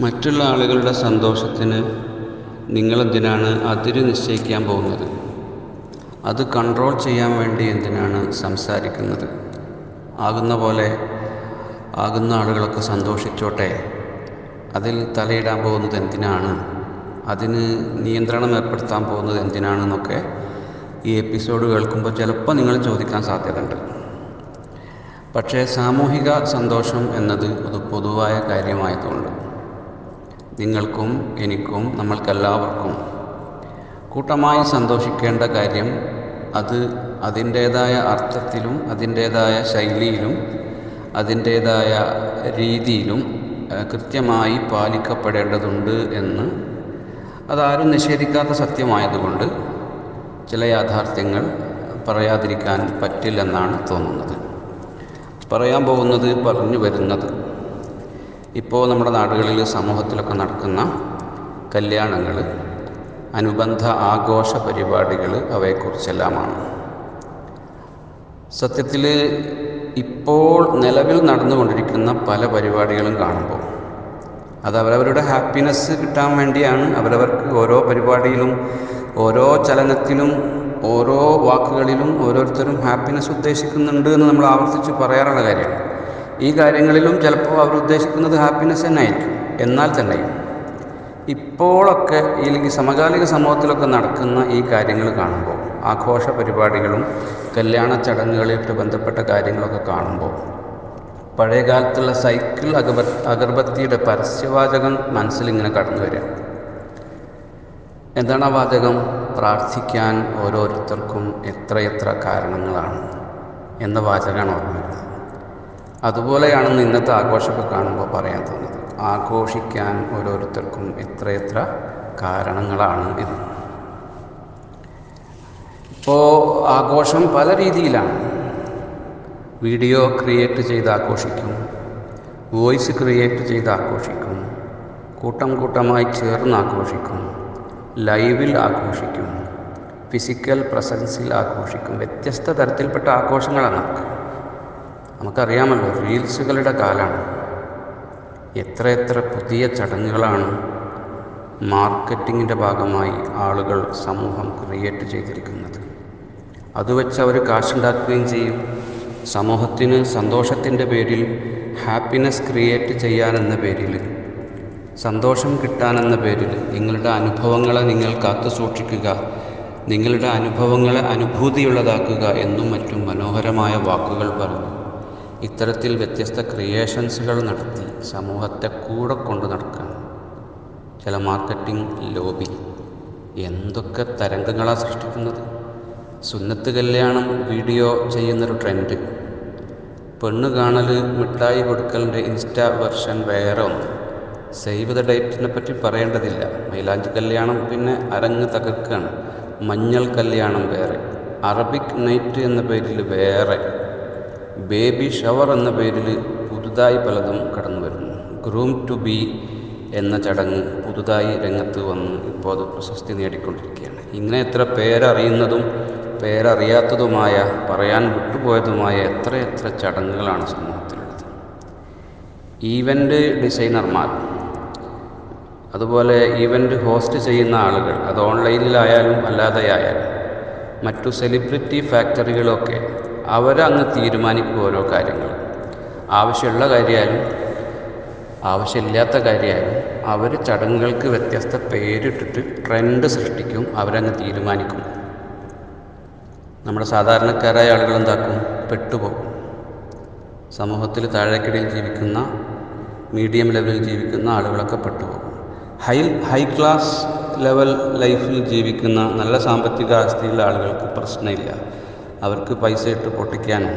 മറ്റുള്ള ആളുകളുടെ സന്തോഷത്തിന് നിങ്ങളെന്തിനാണ് അതിര് നിശ്ചയിക്കാൻ പോകുന്നത്? അത് കൺട്രോൾ ചെയ്യാൻ വേണ്ടി എന്തിനാണ് സംസാരിക്കുന്നത്? ആകുന്ന പോലെ ആകുന്ന ആളുകളൊക്കെ സന്തോഷിച്ചോട്ടെ. അതിൽ തലയിടാൻ പോകുന്നത് എന്തിനാണ്? അതിന് നിയന്ത്രണം ഏർപ്പെടുത്താൻ പോകുന്നത് എന്തിനാണെന്നൊക്കെ ഈ എപ്പിസോഡ് കേൾക്കുമ്പോൾ ചിലപ്പോൾ നിങ്ങൾ ചോദിക്കാൻ സാധ്യതയുണ്ട്. പക്ഷേ സാമൂഹിക സന്തോഷം എന്നത് ഒരു പൊതുവായ കാര്യമായതുകൊണ്ട് നിങ്ങൾക്കും എനിക്കും നമ്മൾക്കെല്ലാവർക്കും കൂട്ടമായി സന്തോഷിക്കേണ്ട കാര്യം അത് അതിന്റേതായ അർത്ഥത്തിലും അതിന്റേതായ ശൈലിയിലും അതിന്റേതായ രീതിയിലും കൃത്യമായി പാലിക്കപ്പെടേണ്ടതുണ്ട് എന്ന് അതാരും നിഷേധിക്കാത്ത സത്യമായതുകൊണ്ട് ചില യാഥാർത്ഥ്യങ്ങൾ പറയാതിരിക്കാൻ പറ്റില്ലെന്നാണ് തോന്നുന്നത്. പറയാൻ പോകുന്നത് പറഞ്ഞു വരുന്നത് ഇപ്പോൾ നമ്മുടെ നാടുകളിൽ സമൂഹത്തിലൊക്കെ നടക്കുന്ന കല്യാണങ്ങൾ അനുബന്ധ ആഘോഷ പരിപാടികൾ അവയെക്കുറിച്ചെല്ലാമാണ്. സത്യത്തിൽ ഇപ്പോൾ നിലവിൽ നടന്നുകൊണ്ടിരിക്കുന്ന പല പരിപാടികളും കാണുമ്പോൾ അത് അവരവരുടെ ഹാപ്പിനെസ് കിട്ടാൻ വേണ്ടിയാണ് അവരവർക്ക് ഓരോ പരിപാടിയിലും ഓരോ ചലനത്തിലും ഓരോ വാക്കുകളിലും ഓരോരുത്തരും ഹാപ്പിനെസ് ഉദ്ദേശിക്കുന്നുണ്ട് എന്ന് നമ്മൾ ആവർത്തിച്ച് പറയാറുള്ള കാര്യമാണ്. ഈ കാര്യങ്ങളിലും ചിലപ്പോൾ അവർ ഉദ്ദേശിക്കുന്നത് ഹാപ്പിനെസ് തന്നെ ആയിരിക്കും എന്നാൽ തന്നെ ഇപ്പോഴൊക്കെ ഇല്ലെങ്കിൽ സമകാലിക സമൂഹത്തിലൊക്കെ നടക്കുന്ന ഈ കാര്യങ്ങൾ കാണുമ്പോൾ ആഘോഷ പരിപാടികളും കല്യാണ ചടങ്ങുകളായിട്ട് ബന്ധപ്പെട്ട കാര്യങ്ങളൊക്കെ കാണുമ്പോൾ പഴയ കാലത്തുള്ള സൈക്കിൾ അഗബ അഗർബത്തിയുടെ പരസ്യവാചകം മനസ്സിലിങ്ങനെ കടന്നു വരിക. എന്താണ് ആ വാചകം? പ്രാർത്ഥിക്കാൻ ഓരോരുത്തർക്കും എത്രയെത്ര കാരണങ്ങളാണ് എന്ന വാചകമാണ് ഓർമ്മ വരുന്നത്. അതുപോലെയാണെന്ന് ഇന്നത്തെ ആഘോഷമൊക്കെ കാണുമ്പോൾ പറയാൻ തോന്നുന്നത്. ആഘോഷിക്കാൻ ഓരോരുത്തർക്കും എത്രയെത്ര കാരണങ്ങളാണ് ഇത് ഇപ്പോൾ ആഘോഷം പല രീതിയിലാണ്. വീഡിയോ ക്രിയേറ്റ് ചെയ്ത് ആഘോഷിക്കും വോയിസ് ക്രിയേറ്റ് ചെയ്ത് ആഘോഷിക്കും കൂട്ടം കൂട്ടമായി ചേർന്ന് ആഘോഷിക്കും ലൈവിൽ ആഘോഷിക്കും ഫിസിക്കൽ പ്രസൻസിൽ ആഘോഷിക്കും. വ്യത്യസ്ത തരത്തിൽപ്പെട്ട ആഘോഷങ്ങളാണ് നമുക്ക് നമുക്കറിയാമല്ലോ റീൽസുകളുടെ കാലമാണ് എത്രയെത്ര പുതിയ ചടങ്ങുകളാണ് മാർക്കറ്റിങ്ങിന്റെ ഭാഗമായി ആളുകൾ സമൂഹം ക്രിയേറ്റ് ചെയ്തിരിക്കുന്നത്. അത് വെച്ച് അവർ കാശുണ്ടാക്കുകയും ചെയ്യും. സമൂഹത്തിന് സന്തോഷത്തിന്റെ പേരിൽ ഹാപ്പിനെസ് ക്രിയേറ്റ് ചെയ്യാനെന്ന പേരിൽ സന്തോഷം കിട്ടാനെന്ന പേരിൽ നിങ്ങളുടെ അനുഭവങ്ങളെ നിങ്ങൾ കാത്തു സൂക്ഷിക്കുക നിങ്ങളുടെ അനുഭവങ്ങളെ അനുഭൂതിയുള്ളതാക്കുക എന്നും മറ്റും മനോഹരമായ വാക്കുകൾ പറഞ്ഞു. ഇത്തരത്തിൽ വ്യത്യസ്ത ക്രിയേഷൻസുകൾ നടത്തി സമൂഹത്തെ കൂടെ കൊണ്ടു നടക്കാൻ. ചില മാർക്കറ്റിംഗ് ലോബി എന്തൊക്കെ തരംഗങ്ങളാണ് സൃഷ്ടിക്കുന്നത്? സുന്നത്ത് കല്യാണം വീഡിയോ ചെയ്യുന്നൊരു ട്രെൻഡ് പെണ്ണ് കാണൽ മിഠായി കൊടുക്കലിന്റെ ഇൻസ്റ്റാ വെർഷൻ വേറെ ഒന്ന്. സേവ് ദ ഡേറ്റിനെ പറ്റി പറയേണ്ടതില്ല. മൈലാഞ്ചി കല്യാണം പിന്നെ അരങ്ങ് തകർക്കാണ്. മഞ്ഞൾ കല്യാണം വേറെ. അറബിക് നൈറ്റ് എന്ന പേരിൽ വേറെ. ബേബി ഷവർ എന്ന പേരിൽ പുതുതായി പലതും കടന്നു വരുന്നു. ഗ്രൂം ടു ബി എന്ന ചടങ്ങ് പുതുതായി രംഗത്ത് വന്ന് ഇപ്പോൾ അത് പ്രശസ്തി നേടിക്കൊണ്ടിരിക്കുകയാണ്. ഇങ്ങനെ എത്ര പേരറിയുന്നതും പേരറിയാത്തതുമായ പറയാൻ വിട്ടുപോയതുമായ എത്രയെത്ര ചടങ്ങുകളാണ് സമൂഹത്തിലുള്ളത്. ഈവന്റ് ഡിസൈനർമാർ അതുപോലെ ഈവന്റ് ഹോസ്റ്റ് ചെയ്യുന്ന ആളുകൾ അത് ഓൺലൈനിലായാലും അല്ലാതെയായാലും മറ്റു സെലിബ്രിറ്റി ഫാക്ടറികളൊക്കെ അവരങ്ങ് തീരുമാനിക്കും ഓരോ കാര്യങ്ങൾ ആവശ്യമുള്ള കാര്യമായാലും ആവശ്യമില്ലാത്ത കാര്യമായാലും അവർ ചടങ്ങുകൾക്ക് വ്യത്യസ്ത പേരിട്ടിട്ട് ട്രെൻഡ് സൃഷ്ടിക്കും അവരങ്ങ് തീരുമാനിക്കും. നമ്മുടെ സാധാരണക്കാരായ ആളുകൾ എന്താക്കും? പെട്ടുപോകും. സമൂഹത്തിൽ താഴേക്കിടയിൽ ജീവിക്കുന്ന മീഡിയം ലെവലിൽ ജീവിക്കുന്ന ആളുകളൊക്കെ പെട്ടുപോകും. ഹൈ ഹൈ ക്ലാസ് ലെവൽ ലൈഫിൽ ജീവിക്കുന്ന നല്ല സാമ്പത്തിക അവസ്ഥയുള്ള ആളുകൾക്ക് പ്രശ്നമില്ല. അവർക്ക് പൈസ ഇട്ട് പൊട്ടിക്കാനും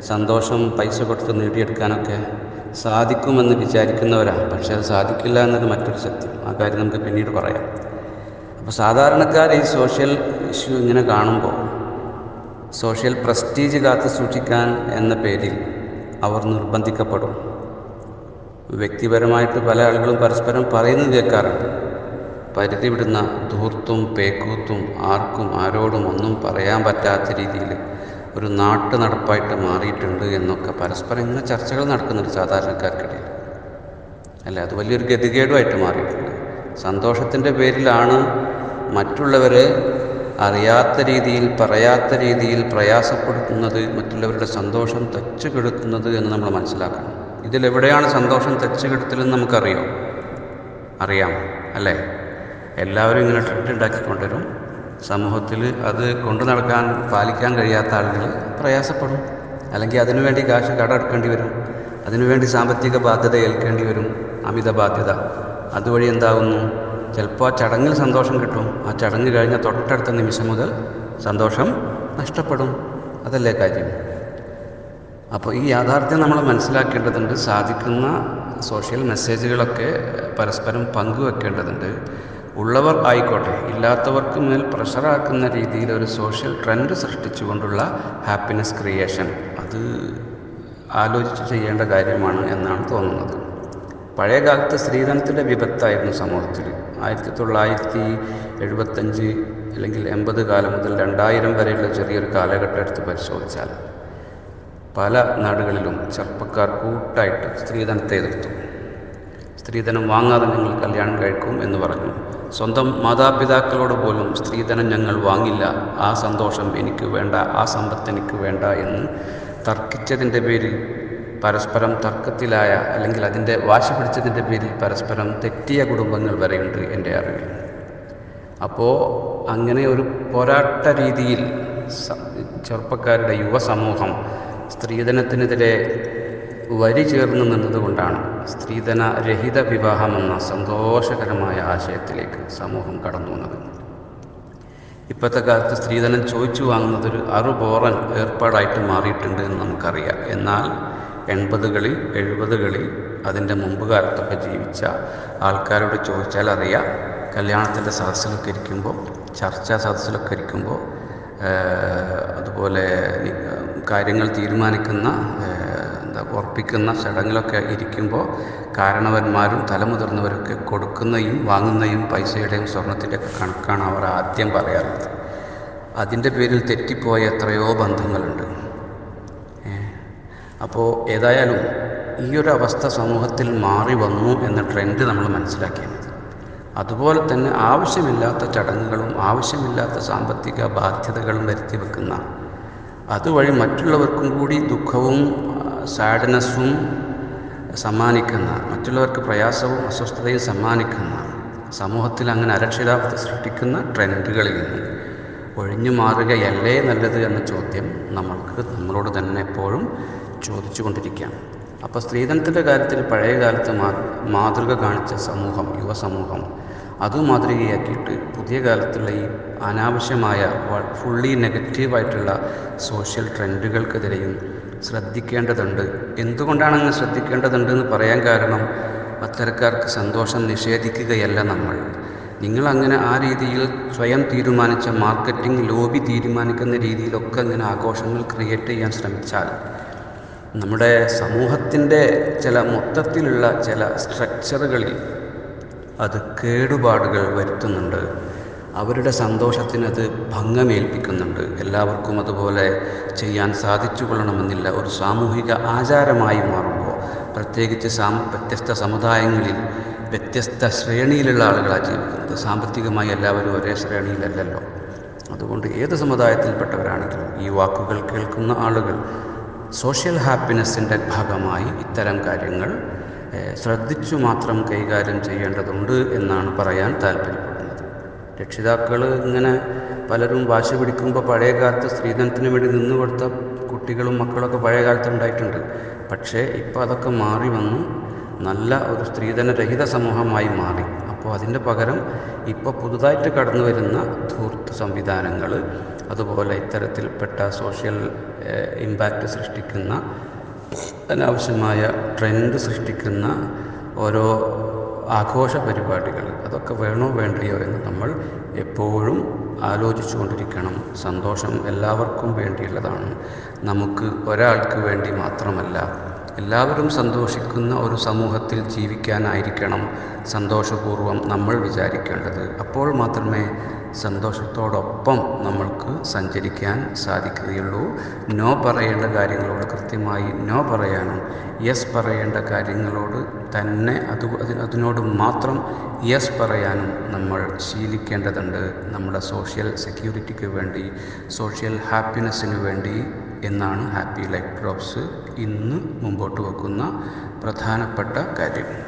സന്തോഷം പൈസ കൊടുത്ത് നേടിയെടുക്കാനൊക്കെ സാധിക്കുമെന്ന് വിചാരിക്കുന്നവരാണ് പക്ഷേ അത് സാധിക്കില്ല എന്നത് മറ്റൊരു സത്യം. ആ കാര്യം നമുക്ക് പിന്നീട് പറയാം. അപ്പോൾ സാധാരണക്കാർ ഈ സോഷ്യൽ ഇഷ്യൂ ഇങ്ങനെ കാണുമ്പോൾ സോഷ്യൽ പ്രസ്റ്റീജ് കാത്തു സൂക്ഷിക്കാൻ എന്ന പേരിൽ അവർ നിർബന്ധിക്കപ്പെടും. വ്യക്തിപരമായിട്ട് പല ആളുകളും പരസ്പരം പറയുന്നത് കേൾക്കാറുണ്ട്. പരിധി വിടുന്ന ധൂർത്തും പേക്കൂത്തും ആർക്കും ആരോടും ഒന്നും പറയാൻ പറ്റാത്ത രീതിയിൽ ഒരു നാട്ടു നടപ്പായിട്ട് മാറിയിട്ടുണ്ട് എന്നൊക്കെ പരസ്പരം ഇങ്ങനെ ചർച്ചകൾ നടക്കുന്നുണ്ട് സാധാരണക്കാർക്കിടയിൽ. അല്ല? അത് വലിയൊരു ഗതികേടുമായിട്ട് മാറിയിട്ടുണ്ട്. സന്തോഷത്തിന്റെ പേരിലാണ് മറ്റുള്ളവരെ അറിയാത്ത രീതിയിൽ പറയാത്ത രീതിയിൽ പ്രയാസപ്പെടുത്തുന്നത് മറ്റുള്ളവരുടെ സന്തോഷം തെച്ചു കെടുത്തുന്നത് എന്ന് നമ്മൾ മനസ്സിലാക്കണം. ഇതിലെവിടെയാണ് സന്തോഷം തെച്ചു കെടുത്തലെന്ന് നമുക്കറിയോ? അറിയാം. അല്ലേ? എല്ലാവരും ഇങ്ങനെ ട്രെൻഡ് ഉണ്ടാക്കിക്കൊണ്ടുവരും സമൂഹത്തിൽ അത് കൊണ്ടു നടക്കാൻ പാലിക്കാൻ കഴിയാത്ത ആളുകൾ പ്രയാസപ്പെടും. അല്ലെങ്കിൽ അതിനുവേണ്ടി കാശ് കടമെടുക്കേണ്ടി വരും. അതിനുവേണ്ടി സാമ്പത്തിക ബാധ്യത ഏൽക്കേണ്ടി വരും. അമിത ബാധ്യത. അതുവഴി എന്താകുന്നു ചിലപ്പോൾ ആ ചടങ്ങിൽ സന്തോഷം കിട്ടും. ആ ചടങ്ങ് കഴിഞ്ഞ തൊട്ടടുത്ത നിമിഷം മുതൽ സന്തോഷം നഷ്ടപ്പെടും. അതല്ലേ കാര്യം? അപ്പോൾ ഈ യാഥാർത്ഥ്യം നമ്മൾ മനസ്സിലാക്കേണ്ടതുണ്ട്. സാധിക്കുന്ന സോഷ്യൽ മെസ്സേജുകളൊക്കെ പരസ്പരം പങ്കുവെക്കേണ്ടതുണ്ട്. ഉള്ളവർ ആയിക്കോട്ടെ ഇല്ലാത്തവർക്ക് മേൽ പ്രഷറാക്കുന്ന രീതിയിൽ ഒരു സോഷ്യൽ ട്രെൻഡ് സൃഷ്ടിച്ചുകൊണ്ടുള്ള ഹാപ്പിനെസ് ക്രിയേഷൻ അത് ആലോചിച്ച് ചെയ്യേണ്ട കാര്യമാണ് എന്നാണ് തോന്നുന്നത്. പഴയ കാലത്ത് സ്ത്രീധനത്തിന്റെ വിപത്തായിരുന്നു സമൂഹത്തിൽ. ആയിരത്തി തൊള്ളായിരത്തി എഴുപത്തഞ്ച് അല്ലെങ്കിൽ എൺപത് കാലം മുതൽ രണ്ടായിരം വരെയുള്ള ചെറിയൊരു കാലഘട്ടം എടുത്ത് പരിശോധിച്ചാൽ പല നാടുകളിലും ചെറുപ്പക്കാർ കൂട്ടായിട്ട് സ്ത്രീധനത്തെ എതിർത്തു. സ്ത്രീധനം വാങ്ങാതെ ഞങ്ങൾ കല്യാണം കഴിക്കും എന്ന് പറഞ്ഞു. സ്വന്തം മാതാപിതാക്കളോട് പോലും സ്ത്രീധനം ഞങ്ങൾ വാങ്ങില്ല. ആ സന്തോഷം എനിക്ക് വേണ്ട ആ സമ്പത്ത് എനിക്ക് വേണ്ട എന്ന് തർക്കിച്ചതിന്റെ പേരിൽ പരസ്പരം തർക്കത്തിലായ അല്ലെങ്കിൽ അതിന്റെ വാശി പിടിച്ചതിന്റെ പേരിൽ പരസ്പരം തെറ്റിയ കുടുംബങ്ങൾ വരെയുണ്ട് എന്റെ അറിവിൽ. അപ്പോൾ അങ്ങനെ ഒരു പോരാട്ട രീതിയിൽ ചെറുപ്പക്കാരുടെ യുവസമൂഹം സ്ത്രീധനത്തിനെതിരെ വരി ചേർന്ന് നിന്നതുകൊണ്ടാണ് സ്ത്രീധന രഹിത വിവാഹമെന്ന സന്തോഷകരമായ ആശയത്തിലേക്ക് സമൂഹം കടന്നു വന്നത്. ഇപ്പോഴത്തെ കാലത്ത് സ്ത്രീധനം ചോദിച്ചു വാങ്ങുന്നതൊരു അറുബോറൻ ഏർപ്പാടായിട്ട് മാറിയിട്ടുണ്ട് എന്ന് നമുക്കറിയാം. എന്നാൽ എൺപതുകളിൽ എഴുപതുകളിൽ അതിന്റെ മുമ്പ് കാലത്തൊക്കെ ജീവിച്ച ആൾക്കാരോട് ചോദിച്ചാൽ അറിയാം. കല്യാണത്തിന്റെ സദസ്സിലൊക്കെ ഇരിക്കുമ്പോൾ ചർച്ചാ സദസ്സിലൊക്കെ ഇരിക്കുമ്പോൾ അതുപോലെ കാര്യങ്ങൾ തീരുമാനിക്കുന്ന ഉറപ്പിക്കുന്ന ചടങ്ങിലൊക്കെ ഇരിക്കുമ്പോൾ കാരണവന്മാരും തലമുതിർന്നവരൊക്കെ കൊടുക്കുന്നതും വാങ്ങുന്നതും പൈസയുടെയും സ്വർണത്തിന്റെയൊക്കെ കണക്കാണ് അവർ ആദ്യം പറയാറുള്ളത്. അതിന്റെ പേരിൽ തെറ്റിപ്പോയ എത്രയോ ബന്ധങ്ങളുണ്ട്. അപ്പോൾ ഏതായാലും ഈ ഒരു അവസ്ഥ സമൂഹത്തിൽ മാറി വന്നു എന്ന ട്രെൻഡ് നമ്മൾ മനസ്സിലാക്കിയത് അതുപോലെ തന്നെ ആവശ്യമില്ലാത്ത ചടങ്ങുകളും ആവശ്യമില്ലാത്ത സാമ്പത്തിക ബാധ്യതകളും വരുത്തി വെക്കുന്ന അതുവഴി മറ്റുള്ളവർക്കും കൂടി ദുഃഖവും സാഡ്നെസ്സും സമ്മാനിക്കുന്ന മറ്റുള്ളവർക്ക് പ്രയാസവും അസ്വസ്ഥതയും സമ്മാനിക്കുന്ന സമൂഹത്തിൽ അങ്ങനെ അരക്ഷിതാവസ്ഥ സൃഷ്ടിക്കുന്ന ട്രെൻഡുകളിൽ നിന്ന് ഒഴിഞ്ഞു മാറുകയല്ലേ നല്ലത് എന്ന ചോദ്യം നമ്മൾക്ക് നമ്മളോട് തന്നെ എപ്പോഴും ചോദിച്ചു കൊണ്ടിരിക്കുകയാണ് അപ്പോൾ സ്ത്രീധനത്തിന്റെ കാര്യത്തിൽ പഴയ കാലത്ത് മാതൃക കാണിച്ച സമൂഹം യുവസമൂഹം അത് മാതൃകയാക്കിയിട്ട് പുതിയ കാലത്തുള്ള ഈ അനാവശ്യമായ ഫുള്ളി നെഗറ്റീവായിട്ടുള്ള സോഷ്യൽ ട്രെൻഡുകൾക്കെതിരെയും ശ്രദ്ധിക്കേണ്ടതുണ്ട്. എന്തുകൊണ്ടാണ് അങ്ങ് ശ്രദ്ധിക്കേണ്ടതുണ്ട് എന്ന് പറയാൻ കാരണം അത്തരക്കാർക്ക് സന്തോഷം നിഷേധിക്കുകയല്ല നമ്മൾ. നിങ്ങൾ അങ്ങനെ ആ രീതിയിൽ സ്വയം തീരുമാനിച്ച മാർക്കറ്റിംഗ് ലോബി തീരുമാനിക്കുന്ന രീതിയിലൊക്കെ ഇങ്ങനെ ആഘോഷങ്ങൾ ക്രിയേറ്റ് ചെയ്യാൻ ശ്രമിച്ചാൽ നമ്മുടെ സമൂഹത്തിന്റെ ചില മൊത്തത്തിലുള്ള ചില സ്ട്രക്ചറുകളിൽ അത് കേടുപാടുകൾ വരുത്തുന്നുണ്ട്. അവരുടെ സന്തോഷത്തിന് അത് ഭംഗമേൽപ്പിക്കുന്നുണ്ട്. എല്ലാവർക്കും അതുപോലെ ചെയ്യാൻ സാധിച്ചു കൊള്ളണമെന്നില്ല ഒരു സാമൂഹിക ആചാരമായി മാറുമ്പോൾ പ്രത്യേകിച്ച് സാം വ്യത്യസ്ത സമുദായങ്ങളിൽ വ്യത്യസ്ത ശ്രേണിയിലുള്ള ആളുകളാണ് ജീവിക്കുന്നത്. സാമ്പത്തികമായി എല്ലാവരും ഒരേ ശ്രേണിയിലല്ലല്ലോ. അതുകൊണ്ട് ഏത് സമുദായത്തിൽപ്പെട്ടവരാണെങ്കിലും ഈ വാക്കുകൾ കേൾക്കുന്ന ആളുകൾ സോഷ്യൽ ഹാപ്പിനെസ്സിന്റെ ഭാഗമായി ഇത്തരം കാര്യങ്ങൾ ശ്രദ്ധിച്ചു മാത്രം കൈകാര്യം ചെയ്യേണ്ടതുണ്ട് എന്നാണ് പറയാൻ താല്പര്യപ്പെടുന്നത് രക്ഷിതാക്കൾ ഇങ്ങനെ പലരും വാശി പിടിക്കുമ്പോൾ പഴയ കാലത്ത് സ്ത്രീധനത്തിന് വേണ്ടി നിന്നു കൊടുത്ത കുട്ടികളും മക്കളൊക്കെ പഴയ കാലത്ത് ഉണ്ടായിട്ടുണ്ട്. പക്ഷേ ഇപ്പോൾ അതൊക്കെ മാറി വന്നു. നല്ല ഒരു സ്ത്രീധനരഹിത സമൂഹമായി മാറി. അപ്പോൾ അതിന്റെ പകരം ഇപ്പോൾ പുതുതായിട്ട് കടന്നു വരുന്ന ധൂർത്ത് സംവിധാനങ്ങൾ അതുപോലെ ഇത്തരത്തിൽപ്പെട്ട സോഷ്യൽ ഇമ്പാക്റ്റ് സൃഷ്ടിക്കുന്ന അനാവശ്യമായ ട്രെൻഡ് സൃഷ്ടിക്കുന്ന ഓരോ ആഘോഷ പരിപാടികൾ അതൊക്കെ വേണോ വേണ്ടയോ എന്ന് നമ്മൾ എപ്പോഴും ആലോചിച്ചു കൊണ്ടിരിക്കണം സന്തോഷം എല്ലാവർക്കും വേണ്ടിയുള്ളതാണ്. നമുക്ക് ഒരാൾക്ക് വേണ്ടി മാത്രമല്ല എല്ലാവരും സന്തോഷിക്കുന്ന ഒരു സമൂഹത്തിൽ ജീവിക്കാനായിരിക്കണം സന്തോഷപൂർവം നമ്മൾ വിചാരിക്കേണ്ടത്. അപ്പോൾ മാത്രമേ സന്തോഷത്തോടൊപ്പം നമ്മൾക്ക് സഞ്ചരിക്കാൻ സാധിക്കുകയുള്ളൂ. നോ പറയേണ്ട കാര്യങ്ങളോട് കൃത്യമായി നോ പറയാനും യെസ് പറയേണ്ട കാര്യങ്ങളോട് തന്നെ അത് അതിന് അതിനോട് മാത്രം യെസ് പറയാനും നമ്മൾ ശീലിക്കേണ്ടതുണ്ട്. നമ്മുടെ സോഷ്യൽ സെക്യൂരിറ്റിക്ക് വേണ്ടി സോഷ്യൽ ഹാപ്പിനെസ്സിന് വേണ്ടി എന്നാണ് ഹാപ്പി ലൈഫ് ഡ്രോപ്സ് ഇന്ന് മുമ്പോട്ട് വെക്കുന്ന പ്രധാനപ്പെട്ട കാര്യം.